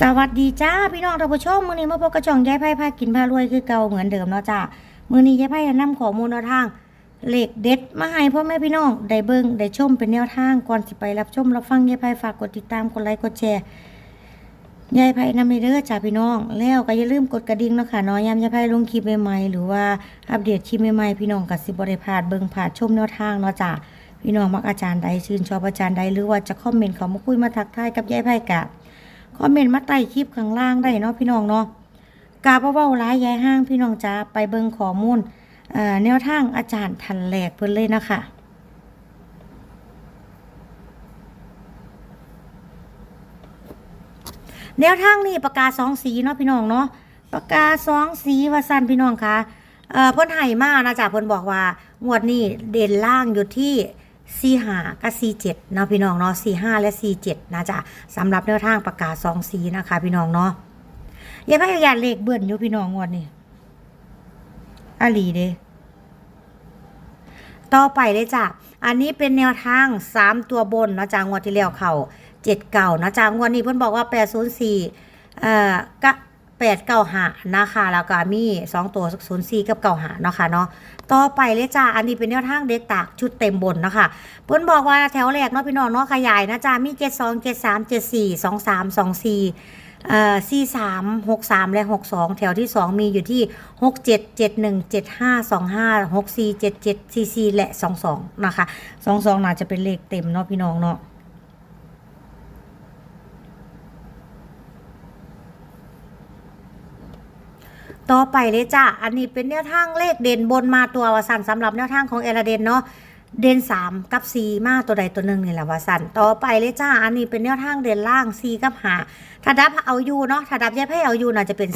สวัสดีจ้าพี่น้องท่านผู้ชมมื้อนี้มาพบกระจ่องยายไพ่พากินพารวยคือเก่าเหมือนเดิมเนาะจ้ามื้อนี้ยายไพ่จะนำข้อมูลแนวทางเหลขเด็ดมาให้พ่อแม่พี่น้องได้เบิ่งได้ชมเป็นแนวทางก่อนสิไปรับชมรับฟังยายไพ่ฝากกดติดตามกดไลค์กดแชร์ยายไพ่นำไปเด้อจ้าพี่น้อง แล้วก็อย่าลืมกดกระดิ่งเนาะค่ะนาะยามยายไพ่ลงคลิปใหม่ๆหรือว่าอัปเดตคลิปใหม่ๆพี่น้องก็สิบ่ได้พลาดเบิ่งพลาดชมแนวทางเนาะจ้าพี่น้องมักอาจารย์ใดชื่นชอบอาจารย์ใดหรือว่าจะคอมเมนต์เขามาคุยมาทักทายกับยายไพ่กะ คอมเมนต์มาใต้คลิปข้างล่างได้เนาะพี่น้องเนาะกาบเว้าร้ายยายห้างพี่น้องจ้าไปเบิ่งข้อมูลแนวทางอาจารย์ทันแหลกเพิ่นเลยนะคะแนวทางนี่ปากกาสองสีเนาะพี่น้องเนาะปากกาสองสีว่าสั้นพี่น้องคะเอ่อเพิ่นให้มากนะจ๊ะเพิ่นบอกว่างวดนี้เด่นล่างอยู่ที่ สี่ห้ากับสี่เจ็ดนาะพี่น้องเนาะสี่ห้าและสี่เจ็ดนะจ๊ะสำหรับแนวทางประกาศสองสีนะคะ พี่น้องเนาะอย่าพยายามเลขเบิ่นอยู่พี่น้องงวดนี้อาลีเด้ต่อไปเลยจ้ะอันนี้เป็นแนวทางสามตัวบนนะจ๊ะงวดที่แล้วเขาเจ็ดเก่านะจ๊ะงวดนี้เพิ่นบอกว่าแปดศูนย์สี่เอ่อกะ แปดเก้าหานะคะ แล้วก็มีสองตัวศูนย์สี่กับเก้าหาเนาะค่ะเนาะต่อไปเลยจ้าอันนี้เป็นแนวทางเด็กตากชุดเต็มบนนะคะเพิ่นบอกว่าแถวแรกเนาะพี่น้องเนาะขยายนะจ้ามีเจ็ดสองเจ็ดสามเจ็ดสี่สองสามสองสี่เอ่อสี่สามหกสามและหกสองแถวที่สองมีอยู่ที่หกเจ็ดเจ็ดหนึ่งเจ็ดห้าสองห้าหกสี่เจ็ดเจ็ดสี่สี่และสองสองนะคะสองสองน่าจะเป็นเลขเต็มเนาะพี่น้องเนาะ ต่อไปเลยจ้ะอันนี้เป็นแนวทางเลขเด่นบนมาตัววสันสำหรับแนวทางของเอราเดนเนาะเด่น3 กับ 4 มาตัวใดตัวหนึ่งนี่แหละวสันต่อไปเลยจ้าอันนี้เป็นแนวทางเด่นล่าง 4 กับ5ถ้าดับเอาอยู่เนาะถ้าดับแยกให้เอาอยู่น่าจะเป็น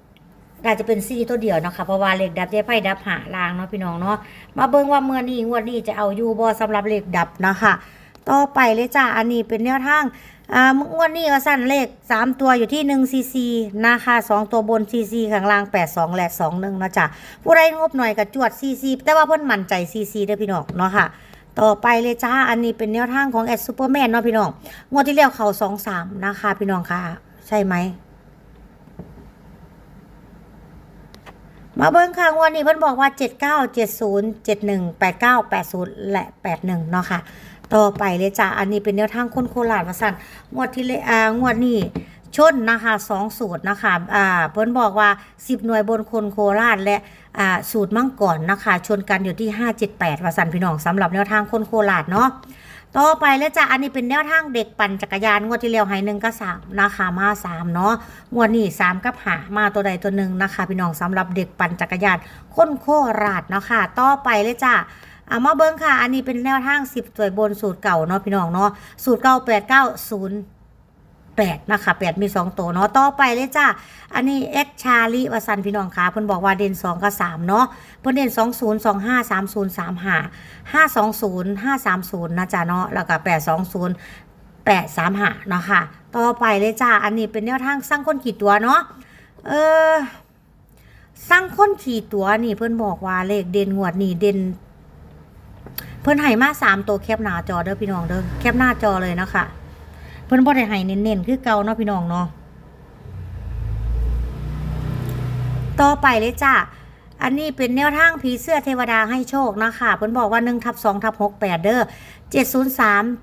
4น่าจะเป็น4ตัวเดียวเนาะค่ะเพราะว่าเลขดับแยกให้ดับหาล่างเนาะพี่น้องเนาะมาเบิ่งว่าเมื่อนี้งวดนี้จะเอาอยู่บ่สำหรับเลขดับนะคะ ต่อไปเลยจ้าอันนี้เป็นแนวทาง อ่างวดนี้ก็สั้นเลข 3 ตัวอยู่ที่1ซีซีนะคะ2ตัวบนซีซีข้างล่าง 82 และ 21นะจ๊ะผู้ใดงบหน่อยก็จวดซีซีแต่ว่าเพิ่นมั่นใจซีซีเด้อพี่น้องเนาะค่ะ ต่อไปเลยจ้า อันนี้เป็นแนวทางของแอดซูเปอร์แมนเนาะพี่น้อง งวดที่แล้วเข่า2 3 นะคะ พี่น้องค่ะ ใช่ไหม มาเบิ้งค่ะงวันนี้เพิ่นบอกว่า 79 70 71 89 80 และ 81 เนาะค่ะ ต่อไปเลยจ้ะอันนี้เป็นแนวทางคนโคราชว่าสั่นงวดที่เลอ่างวดนี้ชนนะคะสองสูตรนะคะอ่าเพิ่นบอกว่า 10 หน่วยบนคนโคราชและอ่าสูตรมั่งกรนนะคะ ชนกันอยู่ที่ 578ว่าสั่นพี่น้องสำหรับแนวทางคนโคราชเนาะต่อไปเลยจ้ะอันนี้เป็นแนวทางเด็กปั่นจักรยานงวดที่แล้วให้หนึ่งก็สามนะคะมาสามเนาะงวดนี้สามกับหามาตัวใดตัวหนึ่งนะคะ พี่น้องสำหรับเด็กปั่นจักรยานคนโคราชเนาะค่ะต่อไปเลยจ้ะ เอามาเบิ้งค่ะ อันนี้เป็นแนวทางสิบตัวบนสูตรเก่าเนาะพี่น้องเนาะ สูตรเก่าแปดเก้าศูนย์แปดนะคะแปดมีสองตัวเนาะ ต่อไปเลยจ้ะอันนี้เอ็กชาลีวสันพี่น้องค่ะเพิ่นบอกว่าเด่นสองกับสามเนาะ เพิ่นเด่นสองศูนย์สองห้าสามศูนย์สามห้าห้าสองศูนย์ห้าสามศูนย์นะจ๊ะเนาะ แล้วก็แปดสองศูนย์แปดสามห้าเนาะค่ะ ต่อไปเลยจ้า อันนี้เป็นแนวทางสร้างคนขี่ตัวเนาะ เออสร้างคนขี่ตัวนี่เพิ่นบอกว่าเลขเด่นงวดนี่เด่น เพิ่นให้มาสามตัวแคปหน้าจอเด้อพี่น้องเด้อแคปหน้าจอเลยนะคะเพิ่นบ่ได้ให้เน้นๆคือเก่าเนาะพี่น้องเนาะต่อไปเลยจ้าอันนี้เป็นแนวทางผีเสื้อเทวดาให้โชคนะคะเพิ่นบอกว่า1ทับ2ทับ6 8 เด้อ703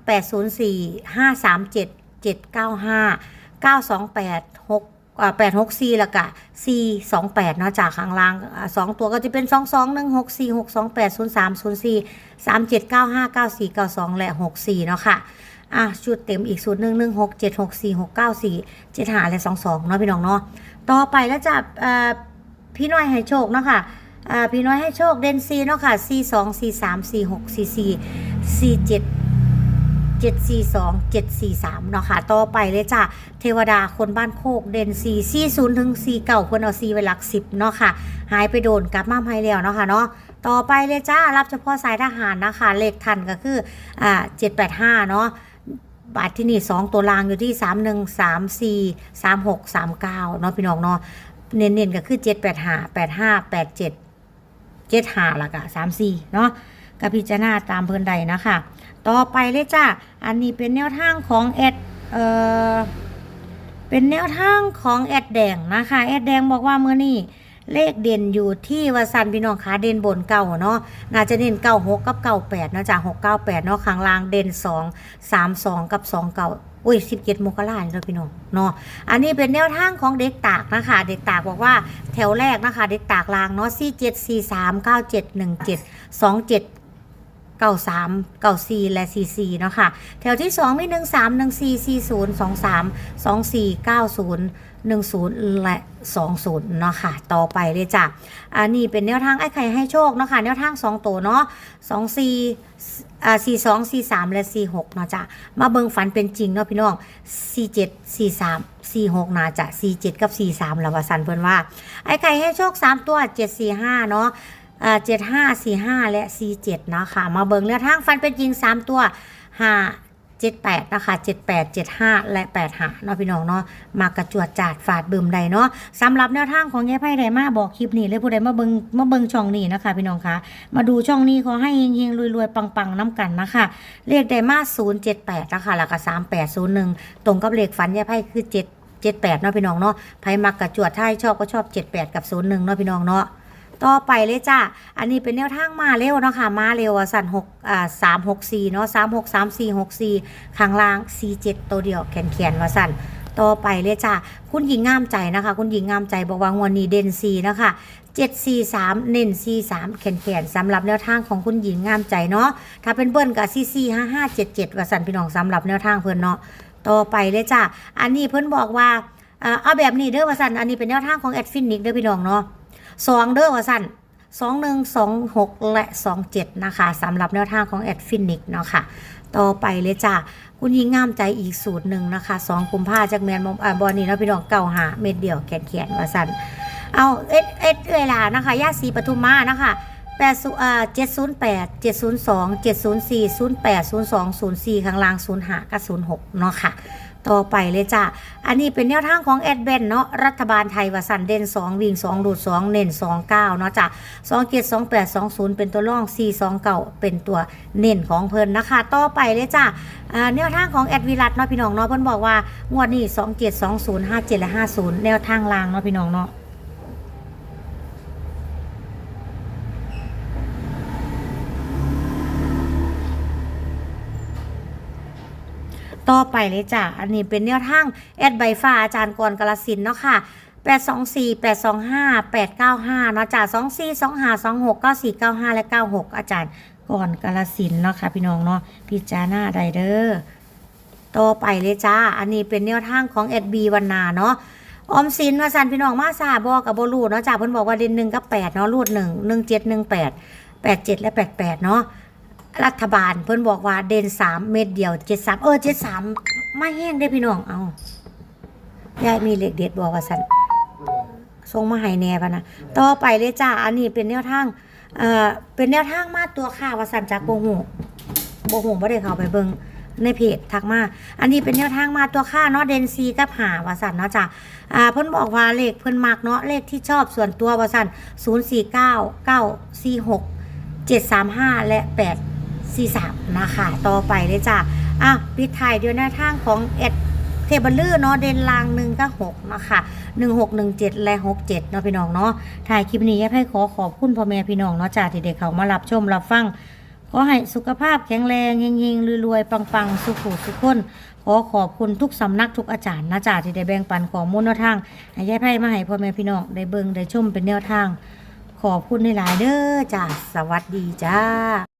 804 537 795 928 6 อ่า864แล้วก็428เนาะจากข้างล่างสองตัวก็จะเป็น2216 4628 03 04 3795 9492แปดส่วนสามส่วนสี่สามเจ็ดเก้าห้าเก้าสี่เก้าสองแหละ64เนาะค่ะอะชุดเต็มอีกสูตรหนึ่งหนึ่งหกเจ็ดหกสี่หกเก้าสี่เจ็ดหาและสองสองเนาะพี่น้องเนาะต่อไปแล้วจะเอ่อพี่น้อยให้โชคเนาะค่ะอ่าพี่น้อยให้โชคเดนซีเนาะค่ะสี่สองสี่สามสี่หกสี่สี่สี่เจ็ด เจ็ดสี่สองเจ็ดสี่สามเนาะค่ะ ต่อไปเลยจ้ะ เทวดาคนบ้านโคกเดนซีสี่ศูนย์ถึงสี่เก่าคนเอาซีไว้หลักสิบเนาะค่ะ หายไปโดนกลับมาให้แล้วเนาะค่ะเนาะต่อไปเลยจ้า รับเฉพาะสายทหารนะคะ เลขทันก็คืออ่าเจ็ดแปดห้าเนาะบาทที่นี่สองตัวรางอยู่ที่สามหนึ่งสามสี่สามหกสามเก้าเนาะพี่น้องเนาะเน้นๆก็คือเจ็ดแปดห้าแปดห้าแปดเจ็ดเจ็ดห้าละกะสามสี่เนาะกับพิจารณาตามเพิ่อนใดนะคะ ต่อไปเลยจ้าอันนี้เป็นแนวทางของแอดเอ่อเป็นแนวทางของแอดแดงนะคะแอดแดงบอกว่าเมื่อนี้เลขเด่นอยู่ที่วสันพี่น้องขาเด่นบนเก่าเนาะน่าจะเด่นเก้าหกกับเก้าแปดนะจ๊ะหกเก้าแปดเนาะข้างล่างเด่นสองสามสองกับสองเก้าอุ้ยสิบเจ็ดมกราเนี่ยเนาะพี่น้องเนาะอันนี้เป็นแนวทางของเด็กตากนะคะ เด็กตากบอกว่าแถวแรกนะคะ เด็กตากลางเนาะสี่เจ็ดสี่สามเก้าเจ็ดหนึ่งเจ็ดสองเจ็ด เก้าสามเก้าสี่และสี่สี่เนาะค่ะ แถวที่สองมีหนึ่งสามหนึ่งสี่สี่ศูนย์สองสามสองสี่เก้าศูนย์หนึ่งศูนย์และสองศูนย์เนาะค่ะ ต่อไปเลยจ้ะอันนี้เป็นแนวทางไอ้ไข่ให้โชคเนาะค่ะ แนวทางสองตัวเนาะสองสี่อ่าสี่สองสี่สามและสี่หกเนาะจ้ะมาเบิ่งฝันเป็นจริงเนาะพี่น้องสี่เจ็ดสี่สามสี่หกน่าจะสี่เจ็ดกับสี่สามละวาสันเพิ่นว่า ไอ้ไข่ให้โชคสามตัวเจ็ดสี่ห้าเนาะ เจ็ดห้าสี่ห้าและสี่เจ็ดนะคะมาเบิ่งแนวทางฟันเป็นจริงสามตัวห้าเจ็ดแปดนะคะเจ็ดแปดเจ็ดห้าและแปดห้าเนาะพี่น้องเนาะมากระจวดจาดฝาดบึมใดเนาะสำหรับแนวทางของยายไพ่ไดมาบอกคลิปนี้เลยผู้ใดมาเบิงมาเบิงช่องนี้นะคะ พี่น้องคะมาดูช่องนี้ขอให้เฮงๆรวยๆปังๆน้ำกันนะคะเลขไดมาศูนย์เจ็ดแปดนะคะแล้วก็สามแปดศูนย์หนึ่งตรงกับเลขฝันยายไพ่คือเจ็ดเจ็ดแปดเนาะพี่น้องเนาะไพ่มักระจวดถ้าชอบก็ชอบเจ็ดแปดกับศูนย์หนึ่งเนาะพี่น้องเนาะ ต่อไปเลยจ้าอันนี้เป็นแนวทางมาเร็วเนาะค่ะ มาเร็วอะสั่นหกอ่าสามหกสี่เนาะสามหกสามสี่หกสี่ข้างล่างสี่เจ็ดตัวเดียวแขนแขนๆว่าสั่นต่อไปเลยจ้าคุณหญิงงามใจนะคะ คุณหญิงงามใจบอกว่างวันนี้เด่นซีนะคะเจ็ดสี่สามเน้นสี่สามแขนแขนสำหรับแนวทางของคุณหญิงงามใจเนาะ ถ้าเป็นเบิ้ลกับสี่สี่ห้าห้าเจ็ดเจ็ดว่าสั่นพี่น้องสำหรับแนวทางเพิ่อนเนาะ ต่อไปเลยจ้าอันนี้เพิ่อนบอกว่า เอาแบบนี้เด้อว่าสั่นอันนี้เป็นแนวทางของแอดฟินิกเด้อพี่น้องเนาะ สองเด้อว่าสั่นสองหนึ่งสองหกและสองเจ็ดนะคะสำหรับแนวทางของแอดฟินิกเนาะค่ะ ต่อไปเลยจ้ะคุณยิงงามใจอีกสูตรหนึ่งนะคะสองกุมภาจากแมนมอ่าบอนี่เนาะพี่น้องเก่าหาเม็ดเดียวแขนแขนว่าสันเอาเอ็ดเอ็ดเวลานะคะย่าสีปทุมมานะคะแปดศูอ่าเจ็ดศูนย์แปดเจ็ดศูนย์สองเจ็ดศูนย์สี่ศูนย์แปดศูนย์สองศูนย์สี่ข้างล่างศูนย์ห้ากับศูนย์หกเนาะค่ะ ต่อไปเลยจ้ะอันนี้เป็นแนวทางของแอดเบนเนาะ รัฐบาลไทยวาสันเด่น 2 วิ่ง2ดูด2 เน้น2 9 เนาะจ้ะ2เกียร2 8 2 0 เป็นตัวร่อง 4 2 9เป็นตัวเน้นของเพิ่นนะคะ ต่อไปเลยจ้ะอ่าแนวทางของแอดวิรัตเนาะพี่น้องเนาะเพิ่นบอกว่างวดนี้2เกียร2 0 5 7 และ 50 แนวทางลางเนาะพี่น้องเนาะ ต่อไปเลยจ้ะ อันนี้เป็นแนวทางแอดใบฟ้าอาจารย์กรกาลสินเนาะค่ะ824 825 895เนาะจ้ะ24 25 26 94 95และ96อาจารย์กรกาลสินเนาะค่ะพี่น้องเนาะพิจารณาไดเด้อต่อไปเลยจ้า อันนี้เป็นแนวทางของแอดบีวันนาเนาะออมสินว่าสันพี่น้องมาซาบอกกับโบรูดเนาะจ้าเพิ่นบอกว่าเด่นหนึ่งกับแปดเนาะรูดหนึ่งหนึ่งเจ็ดหนึ่งแปดแปดเจ็ดและแปดแปดเนาะ รัฐบาลเพิ่นบอกว่าเด่นสามเม็ดเดียวเจ็ดสามเออเจ็ดสามไม่แห้งได้พี่น้องเอายายมีเหล็กเด็ดบอกว่าสันส่งมาให้แน่ปะนะต่อไปเลยจ้าอันนี้เป็นแนวทางเอ่อเป็นแนวทางมาตัวข่าวว่าสันจากโบหูโบหูบ่ได้เข้าไปเบิ่งในเพจทักมา อันนี้เป็นแนวทางมาตัวค่าเนาะเดนซีกับหาวาสันเนาะจ้ะอ่าเพิ่นบอกว่าเลขเพิ่นมักเนาะเลขที่ชอบส่วนตัวว่าสัน049 946 735 และ 843นะคะ ต่อไปเลยจ้ะอะปิดท้ายเด้วยหน้าทางของเอ็ดเทเบัลลือเนาะเดนลางหนึ่งก็หกนะคะหนึ่งหกหนึ่งเจ็ดและหกเจ็ดเนาะพี่น้องเนาะถ่ายคลิปนี้ให้ขอขอบคุณพ่อแม่พี่น้องเนาะจ้าที่เด็กเขามารับชมรับฟังขอให้สุขภาพแข็งแรงเฮงๆรวยๆปังๆ สุขุสุขคนขอขอบคุณทุกสำนักทุกอาจารย์นะจ่าที่ได้แบ่งปันข้อมูลแนวทางให้ยายไพ่มาให้พ่อแม่พี่น้องได้เบิ่งได้ชมเป็นแนวทาง ขอบคุณในหลายเด้อจ้าสวัสดีจ้า